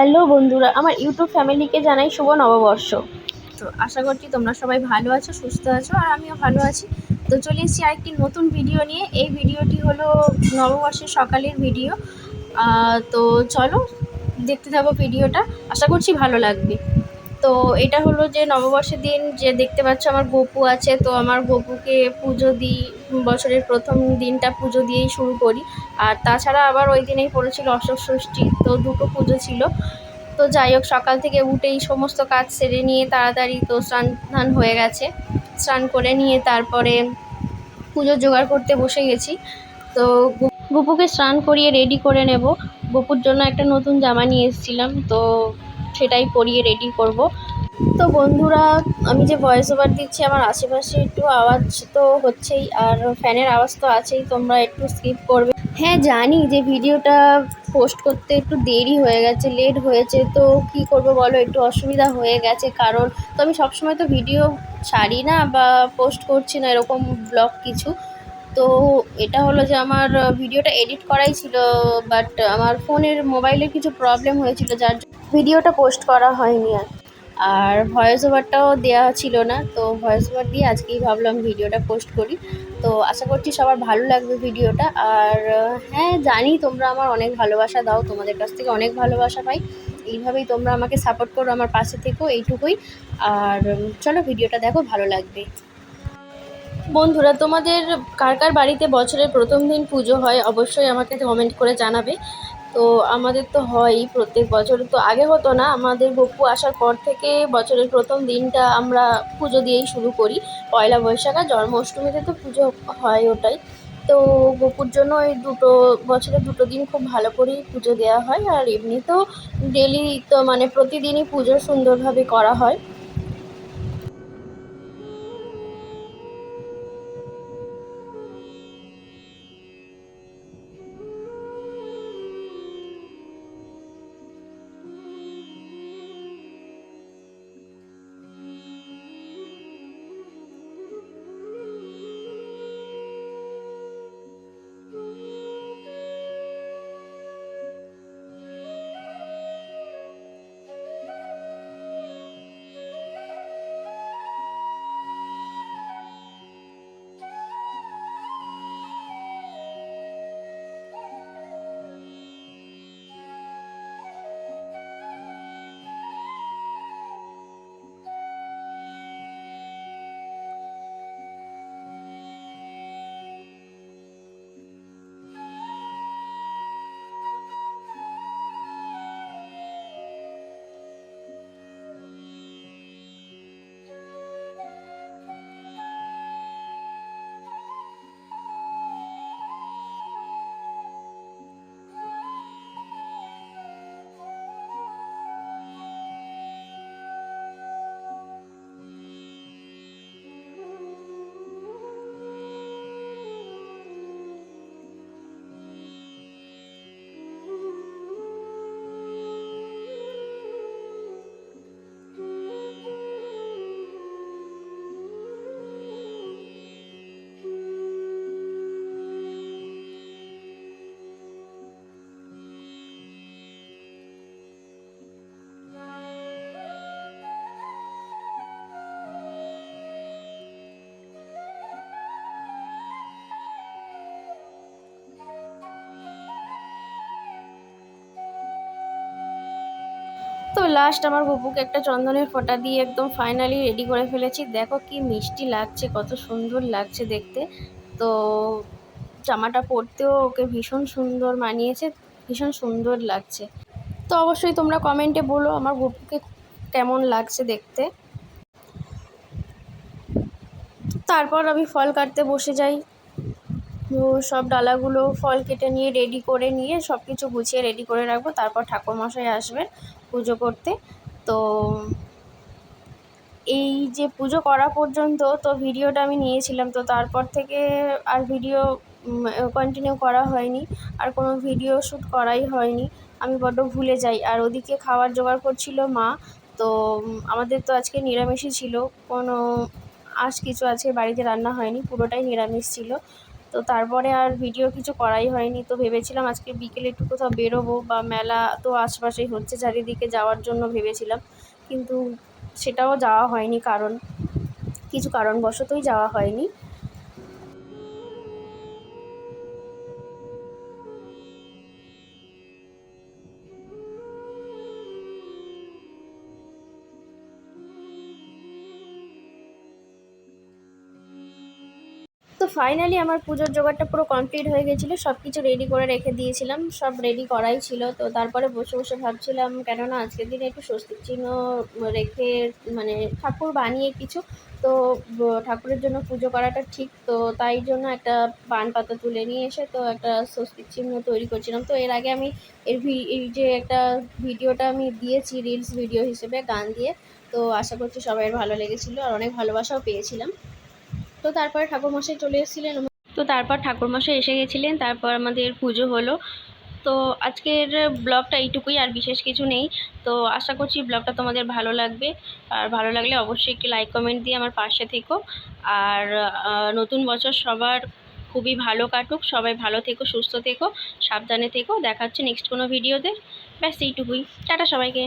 Hello বন্ধুরা, আমার YouTube ফ্যামিলিকে জানাই শুভ নববর্ষ। তো আশা করছি তোমরা সবাই ভালো আছো, সুস্থ আছো, আর আমিও ভালো আছি। তো চলে এসেছি আরেকটি নতুন ভিডিও নিয়ে। এই ভিডিওটি হলো নববর্ষের সকালের ভিডিও। তো চলো দেখতে থাকো ভিডিওটা। আশা করছি ভালো লাগবে। তো এটা হলো যে নববর্ষের দিন যে দেখতে পাচ্ছ আমার গপু আছে, তো আমার গপুকে পুজো দিই, বছরের প্রথম দিনটা পুজো দিয়েই শুরু করি। আর তাছাড়া আবার ওই দিনেই পড়েছিল অশোক ষষ্ঠী, তো দুটো পুজো ছিল। তো যাই হোক, সকাল থেকে উঠেই সমস্ত কাজ সেরে নিয়ে তাড়াতাড়ি তো স্নান হয়ে গেছে। স্নান করে নিয়ে তারপরে পুজো জোগাড় করতে বসে গেছি। তো গুপুকে স্নান করিয়ে রেডি করে নেব। গপুর জন্য একটা নতুন জামা নিয়ে এসেছিলাম, তো সেটাই পরিয়ে রেডি করব। তো বন্ধুরা, আমি যে ভয়েস ওভার দিচ্ছি, আমার আশেপাশে একটু আওয়াজ তো হচ্ছেই, আর ফ্যানের আওয়াজ তো আছেই, তোমরা একটু স্কিপ করবে। হ্যাঁ জানি যে ভিডিওটা পোস্ট করতে একটু দেরি হয়ে গেছে লেট হয়েছে, তো কি করব বলো, একটু অসুবিধা হয়ে গেছে, কারণ তো আমি সবসময় তো ভিডিও ছাড়ি না বা পোস্ট করছি না, এরকম ব্লগ কিছু। তো এটা হলো যে আমার ভিডিওটা এডিট করাই ছিল বাট আমার ফোনের মোবাইলের কিছু প্রবলেম হয়েছিল, যার ভিডিওটা পোস্ট করা হয়নি আর। আর ভয়েস ওভারটাও দেওয়া ছিল না, তো ভয়েস ওভার দিয়ে আজকেই ভাবলাম ভিডিওটা পোস্ট করি। তো আশা করছি সবার ভালো লাগবে ভিডিওটা। আর হ্যাঁ জানি তোমরা আমার অনেক ভালোবাসা দাও, তোমাদের কাছ থেকে অনেক ভালোবাসা পাই। এইভাবেই তোমরা আমাকে সাপোর্ট করো, আমার পাশে থেকো, এইটুকুই। আর, চলো ভিডিওটা দেখো, ভালো লাগবে। বন্ধুরা, তোমাদের কার কার বাড়িতে বছরের প্রথম দিন পুজো হয়, অবশ্যই আমাকে কমেন্ট করে জানাবে। তো আমাদের তো হয়ই প্রত্যেক বছর। তো আগে হতো না, আমাদের গপু আসার পর থেকে বছরের প্রথম দিনটা আমরা পুজো দিয়েই শুরু করি। পয়লা বৈশাখ আর জন্মাষ্টমীতে তো পুজো হয় ওটাই। তো গপুর জন্য এই দুটো বছরে দুটো দিন খুব ভালো করেই পুজো দেওয়া হয়। আর এমনিতেও ডেলি তো মানে প্রতিদিনই পুজো সুন্দরভাবে করা হয়। লাস্ট আমার বুবুকে একটা চন্দনের ফোঁটা দিয়ে একদম ফাইনালি রেডি করে ফেলেছি। দেখো কি মিষ্টি লাগছে, কত সুন্দর লাগছে দেখতে। তো জামাটা পরতেও ওকে ভীষণ সুন্দর মানিয়েছে, ভীষণ সুন্দর লাগছে। তো অবশ্যই তোমরা কমেন্টে বলো আমার বুবুকে কেমন লাগছে দেখতে। তারপর আমি ফল কাটতে বসে যাই। সব ডালাগুলো ফল কেটে নিয়ে রেডি করে নিয়ে সব কিছু গুছিয়ে রেডি করে রাখব। তারপর ঠাকুরমশাই আসবেন পুজো করতে। তো এই যে পুজো করা পর্যন্ত তো ভিডিওটা আমি নিয়েছিলাম, তো তারপর থেকে আর ভিডিও কন্টিনিউ করা হয়নি। আর কোনো ভিডিও শ্যুট করাই হয়নি। আমি বড্ড ভুলে যাই। আর ওদিকে খাবার জোগাড় করছিল মা, তো আমাদের তো আজকে নিরামিষই ছিল। কোনো আজ কিছু আছে বাড়িতে রান্না হয়নি, পুরোটাই নিরামিষ ছিল। তো তারপরে আর ভিডিও কিছু করাই হয়নি। তো ভেবেছিলাম আজকে বিকেলে একটু কোথাও বেরোবো বা মেলা তো আশপাশেই হচ্ছে, চারিদিকে যাওয়ার জন্য ভেবেছিলাম। কিন্তু সেটাও যাওয়া হয়নি, কারণ কিছু কারণবশতই যাওয়া হয়নি। তো ফাইনালি আমার পুজোর জোগাড়টা পুরো কমপ্লিট হয়ে গেছিল সব কিছু রেডি করে রেখে দিয়েছিলাম, সব রেডি করাই ছিল। তো তারপরে বসে বসে ভাবছিলাম, কেননা আজকের দিনে একটু স্বস্তিক চিহ্ন রেখে মানে ঠাকুর বানিয়ে কিছু, তো ঠাকুরের জন্য পুজো করাটা ঠিক। তো তাই জন্য একটা পান পাতা তুলে নিয়ে এসে তো একটা স্বস্তিক চিহ্ন তৈরি করছিলাম। তো এর আগে আমি এর এই যে একটা ভিডিওটা আমি দিয়েছি রিলস ভিডিও হিসেবে গান দিয়ে, তো আশা করছি সবাই ভালো লেগেছিলো। আর অনেক ভালোবাসাও পেয়েছিলাম। তো তারপরে ঠাকুরমশাই চলে এসেছিলেন। তো তারপর ঠাকুরমশাই এসে গেছিলেন, তারপর আমাদের পুজো হলো। তো আজকের ব্লগটা এইটুকুই, আর বিশেষ কিছু নেই। তো আশা করছি ব্লগটা তোমাদের ভালো লাগবে। আর ভালো লাগলে অবশ্যই একটি লাইক কমেন্ট দিয়ে আমার পাশে থেকো। আর নতুন বছর সবার খুবই ভালো কাটুক। সবাই ভালো থেকো, সুস্থ থেকো, সাবধানে থেকো। দেখা হচ্ছে নেক্সট কোনো ভিডিওতে ব্যাস, এইটুকুই। টাটা সবাইকে।